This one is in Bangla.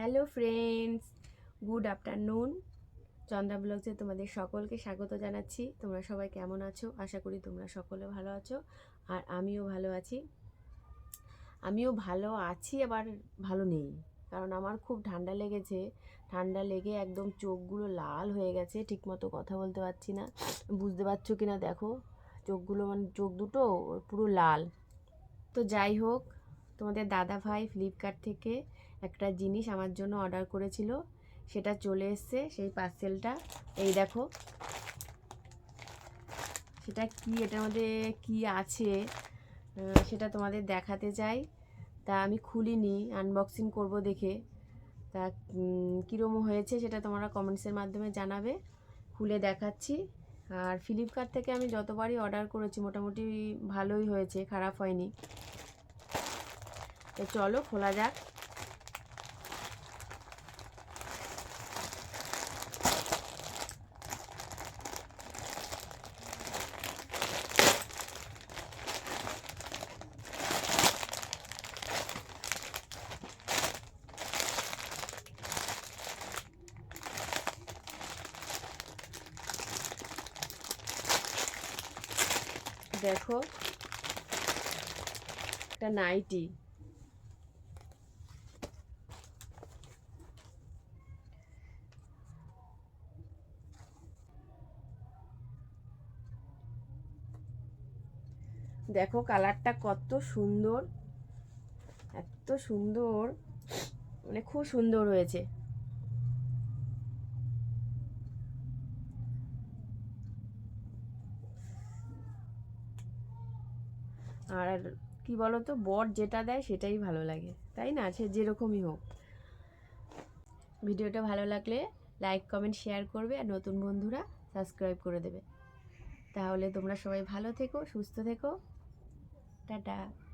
Hello friends good afternoon Chandra ব্লগসে তোমাদের সকলকে স্বাগত জানাচ্ছি। তোমরা সবাই কেমন আছো? আশা করি তোমরা সকলে ভালো আছো আর আমিও ভালো আছি। আমিও ভালো আছি, আবার ভালো নেই। কারণ আমার খুব ঠান্ডা লেগেছে। ঠান্ডা লেগে একদম চোখগুলো লাল হয়ে গেছে। ঠিকমতো কথা বলতে পারছি না। বুঝতে পারছ কি না দেখো? চোখগুলো মানে চোখ দুটো পুরো লাল। তো যাই হোক তোমাদের দাদা ভাই ফ্লিপকার্ট থেকে একটা জিনিস আমার জন্য অর্ডার করেছিল। সেটা চলে এসছে, সেই পার্সেলটা এই দেখো। সেটা কি এটার মধ্যে কি আছে? সেটা তোমাদের দেখাতে চাই। তা আমি খুলিনি আনবক্সিং করব দেখে। তা কীরম হয়েছে সেটা তোমরা কমেন্টসের মাধ্যমে জানাবে। খুলে দেখাচ্ছি। আর ফ্লিপকার্ট থেকে আমি যতবারই অর্ডার করেছি, মোটামুটি ভালোই হয়েছে, খারাপ হয়নি। তো চলো খোলা যাক। দেখো একটা নাইটি। দেখো কালারটা কত সুন্দর। এত সুন্দর। মানে খুব সুন্দর হয়েছে। আর কি বলতো, বর যেটা দেয় সেটাই ভালো লাগে। তাই না? সে যেরকমই হোক। ভিডিওটা ভালো লাগলে লাইক, কমেন্ট, শেয়ার করবে আর নতুন বন্ধুরা সাবস্ক্রাইব করে দেবে। তাহলে তোমরা সবাই ভালো থেকো, সুস্থ থেকো। Dadah.